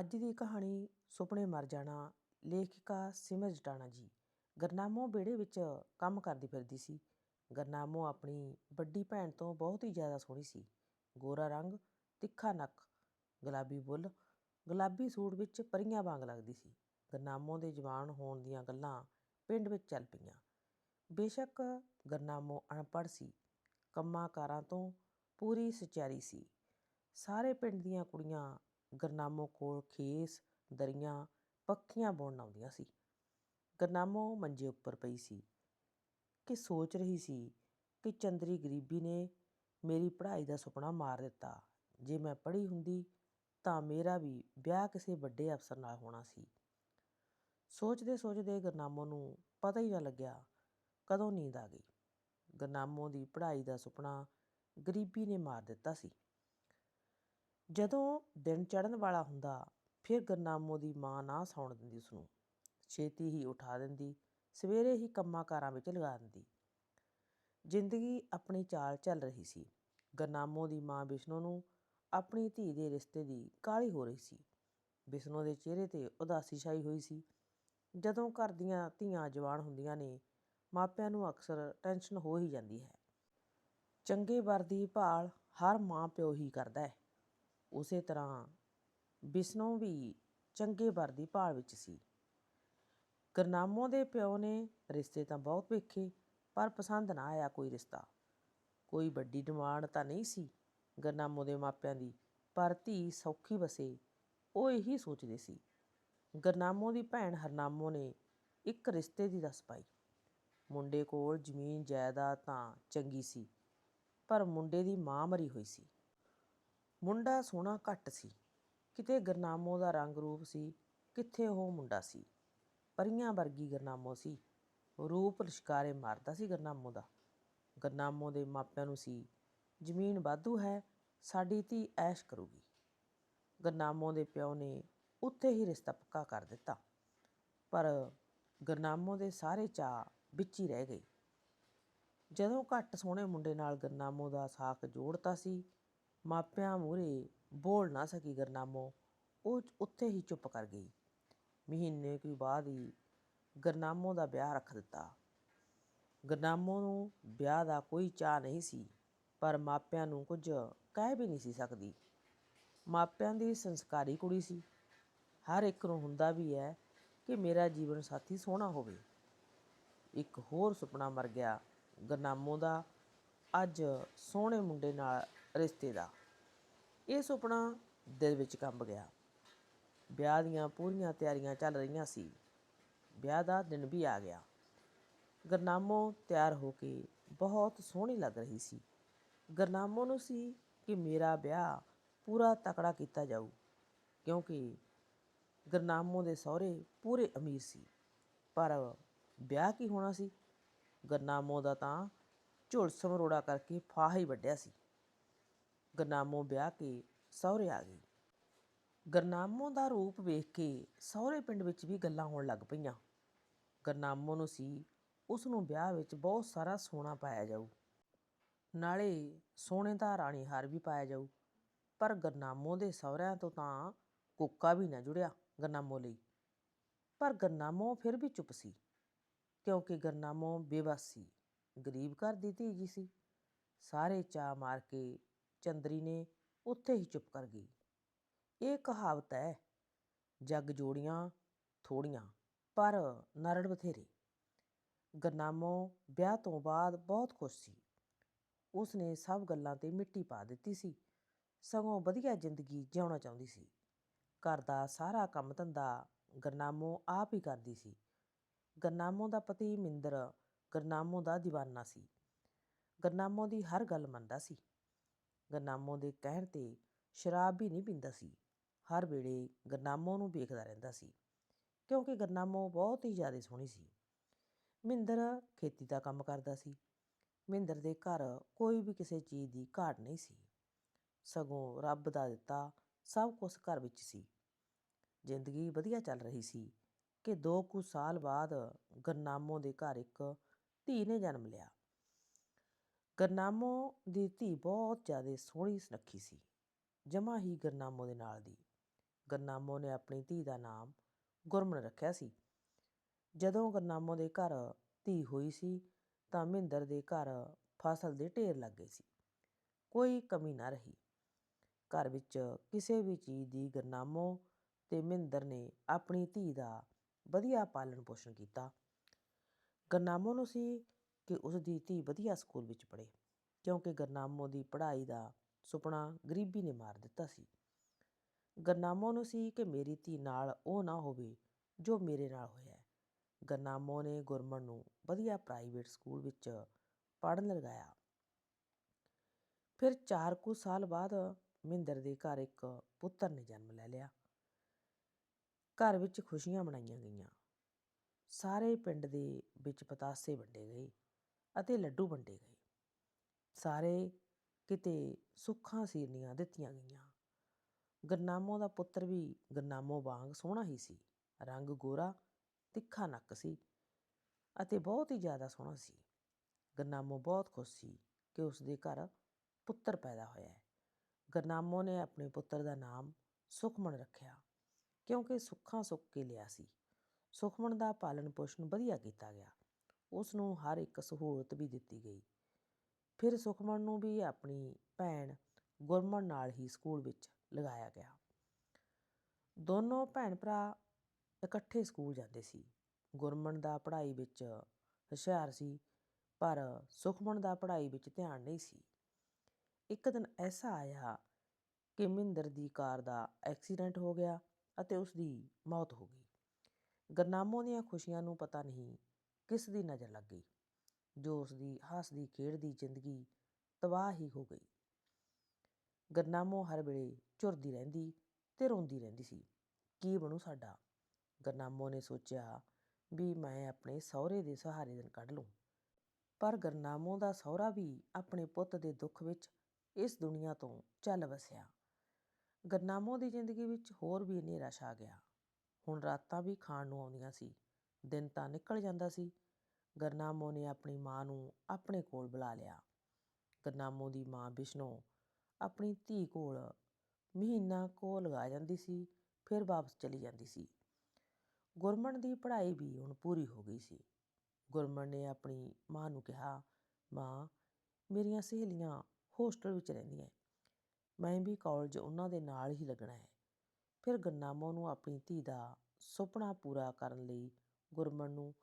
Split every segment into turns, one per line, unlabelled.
ਅੱਜ ਦੀ ਕਹਾਣੀ ਸੁਪਨੇ ਮਰ ਜਾਣਾ, ਲੇਖਿਕਾ ਸਿਮਰ ਜਟਾਣਾ ਜੀ। ਗਰਨਾਮੋ ਵਿਹੜੇ ਵਿੱਚ ਕੰਮ ਕਰਦੀ ਫਿਰਦੀ ਸੀ। ਗਰਨਾਮੋ ਆਪਣੀ ਵੱਡੀ ਭੈਣ ਤੋਂ ਬਹੁਤ ਹੀ ਜ਼ਿਆਦਾ ਸੋਹਣੀ ਸੀ। ਗੋਰਾ ਰੰਗ, ਤਿੱਖਾ ਨੱਕ, ਗੁਲਾਬੀ ਬੁੱਲ, ਗੁਲਾਬੀ ਸੂਟ ਵਿੱਚ ਪਰੀਆਂ ਵਾਂਗ ਲੱਗਦੀ ਸੀ। ਗਰਨਾਮੋ ਦੇ ਜਵਾਨ ਹੋਣ ਦੀਆਂ ਗੱਲਾਂ ਪਿੰਡ ਵਿੱਚ ਚੱਲ ਪਈਆਂ। ਬੇਸ਼ੱਕ ਗਰਨਾਮੋ ਅਨਪੜ੍ਹ ਸੀ। ਕੰਮਾਂ ਕਾਰਾਂ ਤੋਂ ਪੂਰੀ ਸਚਿਆਰੀ ਸੀ। ਸਾਰੇ ਪਿੰਡ ਦੀਆਂ ਕੁੜੀਆਂ ਗਰਨਾਮੋ ਕੋਲ ਖੇਸ, ਦਰੀਆਂ, ਪੱਖੀਆਂ ਬੁਣਨ ਆਉਂਦੀਆਂ ਸੀ। ਗਰਨਾਮੋ ਮੰਜੇ ਉੱਪਰ ਪਈ ਸੀ ਕਿ ਸੋਚ ਰਹੀ ਸੀ ਕਿ ਚੰਦਰੀ ਗਰੀਬੀ ਨੇ ਮੇਰੀ ਪੜ੍ਹਾਈ ਦਾ ਸੁਪਨਾ ਮਾਰ ਦਿੱਤਾ। ਜੇ ਮੈਂ ਪੜ੍ਹੀ ਹੁੰਦੀ ਤਾਂ ਮੇਰਾ ਵੀ ਵਿਆਹ ਕਿਸੇ ਵੱਡੇ ਅਫਸਰ ਨਾਲ ਹੋਣਾ ਸੀ। ਸੋਚਦੇ ਸੋਚਦੇ ਗਰਨਾਮੋ ਨੂੰ ਪਤਾ ਹੀ ਨਾ ਲੱਗਿਆ ਕਦੋਂ ਨੀਂਦ ਆ ਗਈ। ਗਰਨਾਮੋ ਦੀ ਪੜ੍ਹਾਈ ਦਾ ਸੁਪਨਾ ਗਰੀਬੀ ਨੇ ਮਾਰ ਦਿੱਤਾ ਸੀ। ਜਦੋਂ ਦਿਨ ਚੜ੍ਹਨ ਵਾਲਾ ਹੁੰਦਾ, ਫਿਰ ਗਰਨਾਮੋ ਦੀ ਮਾਂ ਨਾ ਸੌਣ ਦਿੰਦੀ ਉਸਨੂੰ। ਛੇਤੀ ਹੀ ਉਠਾ ਦਿੰਦੀ, ਸਵੇਰੇ ਹੀ ਕੰਮਾਂ ਕਾਰਾਂ ਵਿੱਚ ਲਗਾ ਦਿੰਦੀ। ਜ਼ਿੰਦਗੀ ਆਪਣੀ ਚਾਲ ਚੱਲ ਰਹੀ ਸੀ। ਗਰਨਾਮੋ ਦੀ ਮਾਂ ਵਿਸ਼ਨੂੰ ਨੂੰ ਆਪਣੀ ਧੀ ਦੇ ਰਿਸ਼ਤੇ ਦੀ ਕਾਹਲੀ ਹੋ ਰਹੀ ਸੀ। ਵਿਸ਼ਨੂੰ ਦੇ ਚਿਹਰੇ ਤੇ ਉਦਾਸੀ ਛਾਈ ਹੋਈ ਸੀ। ਜਦੋਂ ਘਰ ਦੀਆਂ ਧੀਆਂ ਜਵਾਨ ਹੁੰਦੀਆਂ ਨੇ, ਮਾਪਿਆਂ ਨੂੰ ਅਕਸਰ ਟੈਨਸ਼ਨ ਹੋ ਹੀ ਜਾਂਦੀ ਹੈ। ਚੰਗੇ ਵਰ ਦੀ ਭਾਲ ਹਰ ਮਾਂ ਪਿਓ ਹੀ ਕਰਦਾ ਹੈ। ਉਸੇ ਤਰ੍ਹਾਂ ਬਿਸਨੋ ਵੀ ਚੰਗੇ ਵਰ ਦੀ ਭਾਲ ਵਿੱਚ ਸੀ। ਗਰਨਾਮੋ ਦੇ ਪਿਓ ਨੇ ਰਿਸ਼ਤੇ ਤਾਂ ਬਹੁਤ ਵੇਖੇ, ਪਰ ਪਸੰਦ ਨਾ ਆਇਆ ਕੋਈ ਰਿਸ਼ਤਾ। ਕੋਈ ਵੱਡੀ ਡਿਮਾਂਡ ਤਾਂ ਨਹੀਂ ਸੀ ਗਰਨਾਮੋ ਦੇ ਮਾਪਿਆਂ ਦੀ, ਪਰ ਧੀ ਸੌਖੀ ਵਸੇ, ਉਹ ਇਹੀ ਸੋਚਦੇ ਸੀ। ਗਰਨਾਮੋ ਦੀ ਭੈਣ ਹਰਨਾਮੋ ਨੇ ਇੱਕ ਰਿਸ਼ਤੇ ਦੀ ਦੱਸ ਪਾਈ। ਮੁੰਡੇ ਕੋਲ ਜ਼ਮੀਨ ਜਾਇਦਾਦ ਤਾਂ ਚੰਗੀ ਸੀ, ਪਰ ਮੁੰਡੇ ਦੀ ਮਾਂ ਮਰੀ ਹੋਈ ਸੀ। ਮੁੰਡਾ ਸੋਹਣਾ ਘੱਟ ਸੀ। ਕਿਤੇ ਗਰਨਾਮੋ ਦਾ ਰੰਗ ਰੂਪ ਸੀ, ਕਿੱਥੇ ਉਹ ਮੁੰਡਾ ਸੀ। ਪਰੀਆਂ ਵਰਗੀ ਗਰਨਾਮੋ ਸੀ। ਰੂਪ ਲਿਸ਼ਕਾਰੇ ਮਾਰਦਾ ਸੀ ਗਰਨਾਮੋ ਦਾ। ਗਰਨਾਮੋ ਦੇ ਮਾਪਿਆਂ ਨੂੰ ਸੀ, ਜ਼ਮੀਨ ਵਾਧੂ ਹੈ, ਸਾਡੀ ਧੀ ਐਸ਼ ਕਰੂਗੀ। ਗਰਨਾਮੋ ਦੇ ਪਿਓ ਨੇ ਉੱਥੇ ਹੀ ਰਿਸ਼ਤਾ ਪੱਕਾ ਕਰ ਦਿੱਤਾ। ਪਰ ਗਰਨਾਮੋ ਦੇ ਸਾਰੇ ਚਾਅ ਵਿੱਚ ਹੀ ਰਹਿ ਗਏ। ਜਦੋਂ ਘੱਟ ਸੋਹਣੇ ਮੁੰਡੇ ਨਾਲ ਗਰਨਾਮੋ ਦਾ ਸਾਕ ਜੋੜਤਾ ਸੀ ਮਾਪਿਆਂ ਮੂਹਰੇ ਬੋਲ ਨਾ ਸਕੀ ਗਰਨਾਮੋ, ਉਹ ਉੱਥੇ ਹੀ ਚੁੱਪ ਕਰ ਗਈ। ਮਹੀਨੇ ਕੁ ਬਾਅਦ ਹੀ ਗਰਨਾਮੋ ਦਾ ਵਿਆਹ ਰੱਖ ਦਿੱਤਾ। ਗਰਨਾਮੋ ਨੂੰ ਵਿਆਹ ਦਾ ਕੋਈ ਚਾਅ ਨਹੀਂ ਸੀ, ਪਰ ਮਾਪਿਆਂ ਨੂੰ ਕੁਝ ਕਹਿ ਵੀ ਨਹੀਂ ਸੀ ਸਕਦੀ। ਮਾਪਿਆਂ ਦੀ ਸੰਸਕਾਰੀ ਕੁੜੀ ਸੀ। ਹਰ ਇੱਕ ਨੂੰ ਹੁੰਦਾ ਵੀ ਹੈ ਕਿ ਮੇਰਾ ਜੀਵਨ ਸਾਥੀ ਸੋਹਣਾ ਹੋਵੇ। ਇੱਕ ਹੋਰ ਸੁਪਨਾ ਮਰ ਗਿਆ ਗਰਨਾਮੋ ਦਾ, ਅੱਜ ਸੋਹਣੇ ਮੁੰਡੇ ਨਾਲ ਰਿਸ਼ਤੇ ਦਾ। ਇਹ ਸੁਪਨਾ ਦਿਲ ਵਿੱਚ ਕੰਬ ਗਿਆ। ਵਿਆਹ ਦੀਆਂ ਪੂਰੀਆਂ ਤਿਆਰੀਆਂ ਚੱਲ ਰਹੀਆਂ ਸੀ। ਵਿਆਹ ਦਾ ਦਿਨ ਵੀ ਆ ਗਿਆ। ਗਰਨਾਮੋ ਤਿਆਰ ਹੋ ਕੇ ਬਹੁਤ ਸੋਹਣੀ ਲੱਗ ਰਹੀ ਸੀ। ਗਰਨਾਮੋ ਨੂੰ ਸੀ ਕਿ ਮੇਰਾ ਵਿਆਹ ਪੂਰਾ ਤਕੜਾ ਕੀਤਾ ਜਾਊ, ਕਿਉਂਕਿ ਗਰਨਾਮੋ ਦੇ ਸਹੁਰੇ ਪੂਰੇ ਅਮੀਰ ਸੀ। ਪਰ ਵਿਆਹ ਕੀ ਹੋਣਾ ਸੀ? ਗਰਨਾਮੋ ਦਾ ਤਾਂ ਝੁਲਸ ਮਰੋੜਾ ਕਰਕੇ ਫਾਹਾ ਹੀ ਵੱਢਿਆ ਸੀ। ਗਰਨਾਮੋ ਵਿਆਹ ਕੇ ਸਹੁਰੇ ਆ ਗਈ। ਗਰਨਾਮੋ ਦਾ ਰੂਪ ਵੇਖ ਕੇ ਸਹੁਰੇ ਪਿੰਡ ਵਿੱਚ ਵੀ ਗੱਲਾਂ ਹੋਣ ਲੱਗ ਪਈਆਂ। ਗਰਨਾਮੋ ਨੂੰ ਸੀ, ਉਸ ਨੂੰ ਵਿਆਹ ਵਿੱਚ ਬਹੁਤ ਸਾਰਾ ਸੋਨਾ ਪਾਇਆ ਜਾਊ। ਨਾਲੇ ਸੋਨੇ ਦਾ ਰਾਣੀ ਹਾਰ ਵੀ ਪਾਇਆ ਜਾਊ। ਪਰ ਗਰਨਾਮੋ ਦੇ ਸਹੁਰਿਆਂ ਤੋਂ ਤਾਂ ਕੋਕਾ ਵੀ ਨਾ ਜੁੜਿਆ ਗਰਨਾਮੋ ਲਈ। ਪਰ ਗਰਨਾਮੋ ਫਿਰ ਵੀ ਚੁੱਪ ਸੀ, ਕਿਉਂਕਿ ਗਰਨਾਮੋ ਬੇਵਸ ਸੀ, ਗਰੀਬ ਘਰ ਦੀ ਧੀ ਜੀ ਸੀ। ਸਾਰੇ ਚਾਅ ਮਾਰ ਕੇ ਚੰਦਰੀ ਨੇ ਉੱਥੇ ਹੀ ਚੁੱਪ ਕਰ ਗਈ। ਇਹ ਕਹਾਵਤ ਹੈ, ਜੱਗ ਜੋੜੀਆਂ ਥੋੜੀਆਂ, ਪਰ ਨਰੜ ਬਥੇਰੇ। ਗਰਨਾਮੋ ਵਿਆਹ ਤੋਂ ਬਾਅਦ ਬਹੁਤ ਖੁਸ਼ ਸੀ। ਉਸ ਨੇ ਸਭ ਗੱਲਾਂ ਤੇ ਮਿੱਟੀ ਪਾ ਦਿੱਤੀ ਸੀ। ਸਗੋਂ ਵਧੀਆ ਜ਼ਿੰਦਗੀ ਜਿਉਣਾ ਚਾਹੁੰਦੀ ਸੀ। ਘਰ ਦਾ ਸਾਰਾ ਕੰਮ ਧੰਦਾ ਗਰਨਾਮੋ ਆਪ ਹੀ ਕਰਦੀ ਸੀ। ਗਰਨਾਮੋ ਦਾ ਪਤੀ ਮਿੰਦਰ ਗਰਨਾਮੋ ਦਾ دیਵਾਨਾ ਸੀ। ਗਰਨਾਮੋ ਦੀ ਹਰ ਗੱਲ ਮੰਨਦਾ ਸੀ। ਗਰਨਾਮੋ ਦੇ ਕਹਿਣ ਤੇ ਸ਼ਰਾਬ ਵੀ ਨਹੀਂ ਪੀਂਦਾ ਸੀ। ਹਰ ਵੇਲੇ ਗਰਨਾਮੋ ਨੂੰ ਵੇਖਦਾ ਰਹਿੰਦਾ ਸੀ, ਕਿਉਂਕਿ ਗਰਨਾਮੋ ਬਹੁਤ ਹੀ ਜ਼ਿਆਦਾ ਸੋਹਣੀ ਸੀ। ਮਹਿੰਦਰ ਖੇਤੀ ਦਾ ਕੰਮ ਕਰਦਾ ਸੀ। ਮਹਿੰਦਰ ਦੇ ਘਰ ਕੋਈ ਵੀ ਕਿਸੇ ਚੀਜ਼ ਦੀ ਘਾਟ ਨਹੀਂ ਸੀ। ਸਗੋਂ ਰੱਬ ਦਾ ਦਿੱਤਾ ਸਭ ਕੁਝ ਘਰ ਵਿੱਚ ਸੀ। ਜ਼ਿੰਦਗੀ ਵਧੀਆ ਚੱਲ ਰਹੀ ਸੀ ਕਿ ਦੋ ਕੁ ਸਾਲ ਬਾਅਦ ਗਰਨਾਮੋ ਦੇ ਘਰ ਇੱਕ ਧੀ ਨੇ ਜਨਮ ਲਿਆ। ਗਰਨਾਮੋ ਦੀ ਧੀ ਬਹੁਤ ਜ਼ਿਆਦਾ ਸੋਹਣੀ ਸੁਨੱਖੀ ਸੀ, ਜਮਾ ਹੀ ਗਰਨਾਮੋ ਦੇ ਨਾਲ ਦੀ। ਗਰਨਾਮੋ ਨੇ ਆਪਣੀ ਧੀ ਦਾ ਨਾਮ ਗੁਰਮਨ ਰੱਖਿਆ ਸੀ। ਜਦੋਂ ਗਰਨਾਮੋ ਦੇ ਘਰ ਧੀ ਹੋਈ ਸੀ, ਤਾਂ ਮਹਿੰਦਰ ਦੇ ਘਰ ਫਸਲ ਦੇ ਢੇਰ ਲੱਗ ਗਏ ਸੀ। ਕੋਈ ਕਮੀ ਨਾ ਰਹੀ। ਘਰ ਵਿੱਚ ਕਿਸੇ ਵੀ ਚੀਜ਼ ਦੀ ਗਰਨਾਮੋ ਤੇ ਮਹਿੰਦਰ ਨੇ ਆਪਣੀ ਧੀ ਦਾ ਵਧੀਆ ਪਾਲਣ ਪੋਸ਼ਣ ਕੀਤਾ। ਗਰਨਾਮੋ ਨੂੰ ਸੀ ਕਿ ਉਸ ਦੀ ਧੀ ਵਧੀਆ ਸਕੂਲ ਵਿੱਚ ਪੜ੍ਹੇ, ਕਿਉਂਕਿ ਗਰਨਾਮੋ ਦੀ ਪੜ੍ਹਾਈ ਦਾ ਸੁਪਨਾ ਗਰੀਬੀ ਨੇ ਮਾਰ ਦਿੱਤਾ ਸੀ। ਗਰਨਾਮੋ ਨੂੰ ਸੀ ਕਿ ਮੇਰੀ ਧੀ ਨਾਲ ਉਹ ਨਾ ਹੋਵੇ ਜੋ ਮੇਰੇ ਨਾਲ ਹੋਇਆ ਗਰਨਾਮੋ ਨੇ ਗੁਰਮਨ ਨੂੰ ਵਧੀਆ ਪ੍ਰਾਈਵੇਟ ਸਕੂਲ ਵਿੱਚ ਪੜ੍ਹਨ ਲਗਾਇਆ। ਫਿਰ ਚਾਰ ਕੁ ਸਾਲ ਬਾਅਦ ਮਹਿੰਦਰ ਦੇ ਘਰ ਇੱਕ ਪੁੱਤਰ ਨੇ ਜਨਮ ਲੈ ਲਿਆ। ਘਰ ਵਿੱਚ ਖੁਸ਼ੀਆਂ ਮਨਾਈਆਂ ਗਈਆਂ। ਸਾਰੇ ਪਿੰਡ ਦੇ ਵਿੱਚ ਪਤਾਸੇ ਵੰਡੇ ਗਏ। ਅਤੇ ਲੱਡੂ ਵੰਡੇ ਗਏ। ਸਾਰੇ ਕਿਤੇ ਸੁੱਖਾਂ ਸੀਰਨੀਆਂ ਦਿੱਤੀਆਂ ਗਈਆਂ। ਗਰਨਾਮੋ ਦਾ ਪੁੱਤਰ ਵੀ ਗਰਨਾਮੋ ਵਾਂਗ ਸੋਹਣਾ ਹੀ ਸੀ। ਰੰਗ ਗੋਰਾ, ਤਿੱਖਾ ਨੱਕ ਸੀ ਅਤੇ ਬਹੁਤ ਹੀ ਜ਼ਿਆਦਾ ਸੋਹਣਾ ਸੀ। ਗਰਨਾਮੋ ਬਹੁਤ ਖੁਸ਼ ਸੀ ਕਿ ਉਸ ਦੇ ਘਰ ਪੁੱਤਰ ਪੈਦਾ ਹੋਇਆ ਹੈ। ਗਰਨਾਮੋ ਨੇ ਆਪਣੇ ਪੁੱਤਰ ਦਾ ਨਾਮ ਸੁਖਮਣ ਰੱਖਿਆ ਕਿਉਂਕਿ ਸੁੱਖਾਂ ਸੁੱਕ ਕੇ ਲਿਆ ਸੀ। ਸੁਖਮਣ ਦਾ ਪਾਲਣ ਪੋਸ਼ਣ ਵਧੀਆ ਕੀਤਾ ਗਿਆ। ਉਸ ਨੂੰ ਹਰ ਇੱਕ ਸਹੂਲਤ ਵੀ ਦਿੱਤੀ ਗਈ। ਫਿਰ ਸੁਖਮਨ ਨੂੰ ਵੀ ਆਪਣੀ ਭੈਣ ਗੁਰਮਨ ਨਾਲ ਹੀ ਸਕੂਲ ਵਿੱਚ ਲਗਾਇਆ ਗਿਆ। ਦੋਨੋਂ ਭੈਣ ਭਰਾ ਇਕੱਠੇ ਸਕੂਲ ਜਾਂਦੇ ਸੀ। ਗੁਰਮਨ ਦਾ ਪੜ੍ਹਾਈ ਵਿੱਚ ਹੁਸ਼ਿਆਰ ਸੀ, ਪਰ ਸੁਖਮਨ ਦਾ ਪੜ੍ਹਾਈ ਵਿੱਚ ਧਿਆਨ ਨਹੀਂ ਸੀ। ਇੱਕ ਦਿਨ ਐਸਾ ਆਇਆ ਕਿ ਮਹਿੰਦਰ ਦੀ ਕਾਰ ਦਾ ਐਕਸੀਡੈਂਟ ਹੋ ਗਿਆ ਅਤੇ ਉਸ ਦੀ ਮੌਤ ਹੋ ਗਈ। ਗਰਨਾਮੋ ਦੀਆਂ ਖੁਸ਼ੀਆਂ ਨੂੰ ਪਤਾ ਨਹੀਂ ਕਿਸ ਦੀ ਨਜ਼ਰ ਲੱਗ ਗਈ? ਜੋ ਉਸ ਦੀ ਹੱਸਦੀ ਖੇਡਦੀ ਜ਼ਿੰਦਗੀ ਤਬਾਹ ਹੀ ਹੋ ਗਈ। ਗਰਨਾਮੋ ਹਰ ਵੇਲੇ ਝੁਰਦੀ ਰਹਿੰਦੀ ਤੇ ਰੋਂਦੀ ਰਹਿੰਦੀ ਸੀ। ਕੀ ਬਣੂ ਸਾਡਾ? ਗਰਨਾਮੋ ਨੇ ਸੋਚਿਆ ਵੀ ਮੈਂ ਆਪਣੇ ਸਹੁਰੇ ਦੇ ਸਹਾਰੇ ਦਿਨ ਕੱਢ ਲੂੰ। ਪਰ ਗਰਨਾਮੋ ਦਾ ਸਹੁਰਾ ਵੀ ਆਪਣੇ ਪੁੱਤ ਦੇ ਦੁੱਖ ਵਿੱਚ ਇਸ ਦੁਨੀਆ ਤੋਂ ਚੱਲ ਵਸਿਆ। ਗਰਨਾਮੋ ਦੀ ਜ਼ਿੰਦਗੀ ਵਿੱਚ ਹੋਰ ਵੀ ਹਨੇਰਾ ਛਾ ਗਿਆ। ਹੁਣ ਰਾਤਾਂ ਵੀ ਖਾਣ ਨੂੰ ਆਉਂਦੀਆਂ ਸੀ। ਦਿਨ ਤਾਂ ਨਿਕਲ ਜਾਂਦਾ ਸੀ। ਗਰਨਾਮੋ ਨੇ ਆਪਣੀ ਮਾਂ ਨੂੰ ਆਪਣੇ ਕੋਲ ਬੁਲਾ ਲਿਆ। ਗਰਨਾਮੋ ਦੀ ਮਾਂ ਬਿਸ਼ਨੋ ਆਪਣੀ ਧੀ ਕੋਲ ਮਹੀਨਾ ਕੋ ਲਗਾ ਜਾਂਦੀ ਸੀ, ਫਿਰ ਵਾਪਸ ਚਲੀ ਜਾਂਦੀ ਸੀ। ਗੁਰਮਨ ਦੀ ਪੜ੍ਹਾਈ ਵੀ ਹੁਣ ਪੂਰੀ ਹੋ ਗਈ ਸੀ। ਗੁਰਮਨ ਨੇ ਆਪਣੀ ਮਾਂ ਨੂੰ ਕਿਹਾ, ਮਾਂ, ਮੇਰੀਆਂ ਸਹੇਲੀਆਂ ਹੋਸਟਲ ਵਿੱਚ ਰਹਿੰਦੀਆਂ ਮੈਂ ਵੀ ਕਾਲਜ ਉਹਨਾਂ ਦੇ ਨਾਲ ਹੀ ਲੱਗਣਾ ਹੈ ਫਿਰ ਗੰਨਾਮੋ ਨੂੰ ਆਪਣੀ ਧੀ ਦਾ ਸੁਪਨਾ ਪੂਰਾ ਕਰਨ ਲਈ ਗੁਰਮਨ ਨੂੰ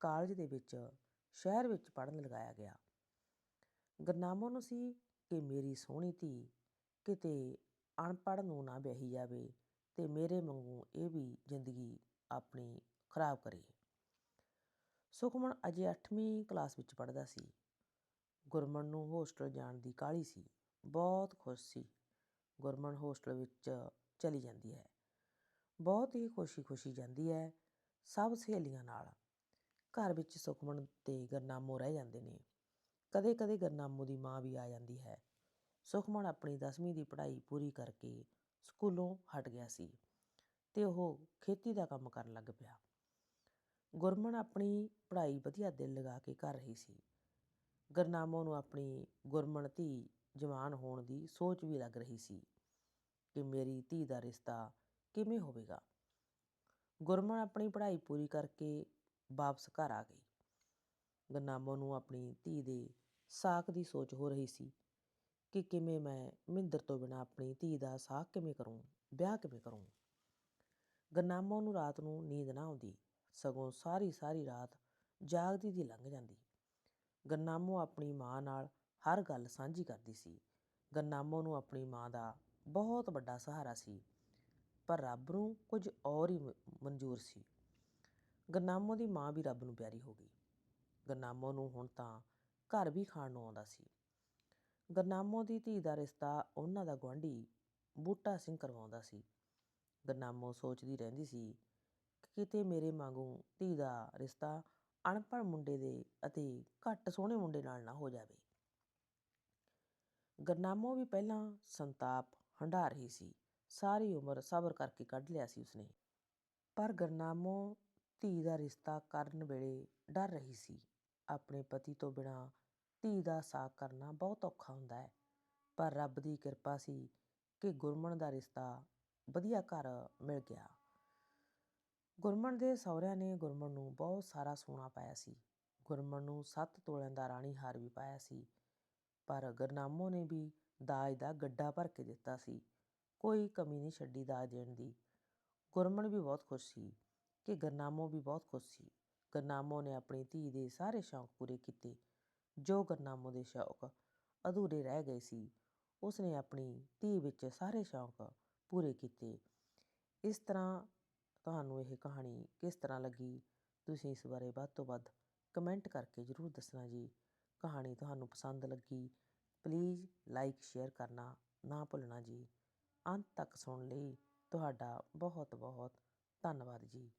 ਕਾਲਜ ਦੇ ਵਿੱਚ, ਸ਼ਹਿਰ ਵਿੱਚ ਪੜ੍ਹਨ ਲਗਾਇਆ ਗਿਆ। ਗਰਨਾਮੋ ਨੂੰ ਸੀ ਕਿ ਮੇਰੀ ਸੋਹਣੀ ਧੀ ਕਿਤੇ ਅਨਪੜ੍ਹ ਨੂੰ ਨਾ ਵਿਆਹੀ ਜਾਵੇ ਤੇ ਮੇਰੇ ਵਾਂਗੂ ਇਹ ਵੀ ਜ਼ਿੰਦਗੀ ਆਪਣੀ ਖਰਾਬ ਕਰੇ। ਸੁਖਮਨ ਅਜੇ 8ਵੀਂ ਕਲਾਸ ਵਿੱਚ ਪੜ੍ਹਦਾ ਸੀ। ਗੁਰਮਨ ਨੂੰ ਹੋਸਟਲ ਜਾਣ ਦੀ ਕਾਹਲੀ ਸੀ, ਬਹੁਤ ਖੁਸ਼ ਸੀ। ਗੁਰਮਨ ਹੋਸਟਲ ਵਿੱਚ ਚਲੀ ਜਾਂਦੀ ਹੈ। ਬਹੁਤ ਹੀ ਖੁਸ਼ੀ-ਖੁਸ਼ੀ ਜਾਂਦੀ ਹੈ ਸਭ ਸਹੇਲੀਆਂ ਨਾਲ। ਘਰ ਵਿੱਚ ਸੁਖਮਨ ਤੇ ਗਰਨਾਮੋ ਰਹਿ ਜਾਂਦੇ ਨੇ। ਕਦੇ-ਕਦੇ ਗਰਨਾਮੋ ਦੀ ਮਾਂ ਵੀ ਆ ਜਾਂਦੀ ਹੈ। ਸੁਖਮਨ ਆਪਣੀ 10ਵੀਂ ਦੀ ਪੜ੍ਹਾਈ ਪੂਰੀ ਕਰਕੇ ਸਕੂਲੋਂ ਹਟ ਗਿਆ ਸੀ ਤੇ ਉਹ ਖੇਤੀ ਦਾ ਕੰਮ ਕਰਨ ਲੱਗ ਪਿਆ। ਗੁਰਮਨ ਆਪਣੀ ਪੜ੍ਹਾਈ ਵਧੀਆ ਦਿਲ ਲਗਾ ਕੇ ਕਰ ਰਹੀ ਸੀ। ਗਰਨਾਮੋ ਨੂੰ ਆਪਣੀ ਗੁਰਮਨ ਧੀ ਜਵਾਨ ਹੋਣ ਦੀ ਸੋਚ ਵੀ ਲੱਗ ਰਹੀ ਸੀ ਕਿ ਮੇਰੀ ਧੀ ਦਾ ਰਿਸ਼ਤਾ ਕਿਵੇਂ ਹੋਵੇਗਾ। ਗੁਰਮਨ ਆਪਣੀ ਪੜ੍ਹਾਈ ਪੂਰੀ ਕਰਕੇ ਵਾਪਸ ਘਰ ਆ ਗਈ। ਗਰਨਾਮੋ ਨੂੰ ਆਪਣੀ ਧੀ ਦੇ ਸਾਕ ਦੀ ਸੋਚ ਹੋ ਰਹੀ ਸੀ ਕਿ ਕਿਵੇਂ ਮੈਂ ਮਹਿੰਦਰ ਤੋਂ ਬਿਨਾਂ ਆਪਣੀ ਧੀ ਦਾ ਸਾਕ ਕਿਵੇਂ ਕਰੂੰ, ਵਿਆਹ ਕਿਵੇਂ ਕਰੂੰ। ਗਰਨਾਮੋ ਨੂੰ ਰਾਤ ਨੂੰ ਨੀਂਦ ਨਾ ਆਉਂਦੀ, ਸਗੋਂ ਸਾਰੀ ਸਾਰੀ ਰਾਤ ਜਾਗਦੀ ਦੀ ਲੰਘ ਜਾਂਦੀ। ਗਰਨਾਮੋ ਆਪਣੀ ਮਾਂ ਨਾਲ ਹਰ ਗੱਲ ਸਾਂਝੀ ਕਰਦੀ ਸੀ। ਗਰਨਾਮੋ ਨੂੰ ਆਪਣੀ ਮਾਂ ਦਾ ਬਹੁਤ ਵੱਡਾ ਸਹਾਰਾ ਸੀ। ਪਰ ਰੱਬ ਨੂੰ ਕੁਝ ਔਰ ਹੀ ਮਨਜ਼ੂਰ ਸੀ। ਗਰਨਾਮੋ ਦੀ ਮਾਂ ਵੀ ਰੱਬ ਨੂੰ ਪਿਆਰੀ ਹੋ ਗਈ। ਗਰਨਾਮੋ ਨੂੰ ਹੁਣ ਤਾਂ ਘਰ ਵੀ ਖਾਣ ਨੂੰ ਆਉਂਦਾ ਸੀ। ਗਰਨਾਮੋ ਦੀ ਧੀ ਦਾ ਰਿਸ਼ਤਾ ਉਹਨਾਂ ਦਾ ਗੁਆਂਢੀ ਬੂਟਾ ਸਿੰਘ ਕਰਵਾਉਂਦਾ ਸੀ। ਗਰਨਾਮੋ ਸੋਚਦੀ ਰਹਿੰਦੀ ਸੀ ਕਿ ਕਿਤੇ ਮੇਰੇ ਵਾਂਗੂ ਧੀ ਦਾ ਰਿਸ਼ਤਾ ਅਣਪੜ ਮੁੰਡੇ ਦੇ ਅਤੇ ਘੱਟ ਸੋਹਣੇ ਮੁੰਡੇ ਨਾਲ ਨਾ ਹੋ ਜਾਵੇ। ਗਰਨਾਮੋ ਵੀ ਪਹਿਲਾਂ ਸੰਤਾਪ ਹੰਢਾ ਰਹੀ ਸੀ। ਸਾਰੀ ਉਮਰ ਸਬਰ ਕਰਕੇ ਕੱਢ ਲਿਆ ਸੀ ਉਸਨੇ। ਪਰ ਗਰਨਾਮੋ ਧੀ ਦਾ ਰਿਸ਼ਤਾ ਕਰਨ ਵੇਲੇ ਡਰ ਰਹੀ ਸੀ। ਆਪਣੇ ਪਤੀ ਤੋਂ ਬਿਨਾਂ ਧੀ ਦਾ ਸਾਕ ਕਰਨਾ ਬਹੁਤ ਔਖਾ ਹੁੰਦਾ ਹੈ। ਪਰ ਰੱਬ ਦੀ ਕਿਰਪਾ ਸੀ ਕਿ ਗੁਰਮਣ ਦਾ ਰਿਸ਼ਤਾ ਵਧੀਆ ਘਰ ਮਿਲ ਗਿਆ। ਗੁਰਮਣ ਦੇ ਸਹੁਰਿਆਂ ਨੇ ਗੁਰਮਣ ਨੂੰ ਬਹੁਤ ਸਾਰਾ ਸੋਨਾ ਪਾਇਆ ਸੀ। ਗੁਰਮਣ ਨੂੰ 7 ਤੋਲਿਆਂ ਦਾ ਰਾਣੀ ਹਾਰ ਵੀ ਪਾਇਆ ਸੀ। ਪਰ ਗਰਨਾਮੋ ਨੇ ਵੀ ਦਾਜ ਦਾ ਗੱਡਾ ਭਰ ਕੇ ਦਿੱਤਾ ਸੀ। ਕੋਈ ਕਮੀ ਨਹੀਂ ਛੱਡੀ ਦਾਜ ਦੇਣ ਦੀ। ਗੁਰਮਨ ਵੀ ਬਹੁਤ ਖੁਸ਼ ਸੀ ਕਿ ਗਰਨਾਮੋ ਵੀ ਬਹੁਤ ਖੁਸ਼ ਸੀ। ਗਰਨਾਮੋ ਨੇ ਆਪਣੀ ਧੀ ਦੇ ਸਾਰੇ ਸ਼ੌਂਕ ਪੂਰੇ ਕੀਤੇ। ਜੋ ਗਰਨਾਮੋ ਦੇ ਸ਼ੌਕ ਅਧੂਰੇ ਰਹਿ ਗਏ ਸੀ, ਉਸਨੇ ਆਪਣੀ ਧੀ ਵਿੱਚ ਸਾਰੇ ਸ਼ੌਂਕ ਪੂਰੇ ਕੀਤੇ। ਇਸ ਤਰ੍ਹਾਂ ਤੁਹਾਨੂੰ ਇਹ ਕਹਾਣੀ ਕਿਸ ਤਰ੍ਹਾਂ ਲੱਗੀ, ਤੁਸੀਂ ਇਸ ਬਾਰੇ ਵੱਧ ਤੋਂ ਵੱਧ ਕਮੈਂਟ ਕਰਕੇ ਜ਼ਰੂਰ ਦੱਸਣਾ ਜੀ। ਕਹਾਣੀ ਤੁਹਾਨੂੰ ਪਸੰਦ ਲੱਗੀ ਪਲੀਜ਼ ਲਾਈਕ ਸ਼ੇਅਰ ਕਰਨਾ ਨਾ ਭੁੱਲਣਾ ਜੀ। ਅੰਤ ਤੱਕ ਸੁਣਨ ਲਈ। ਤੁਹਾਡਾ ਬਹੁਤ ਬਹੁਤ ਧੰਨਵਾਦ ਜੀ।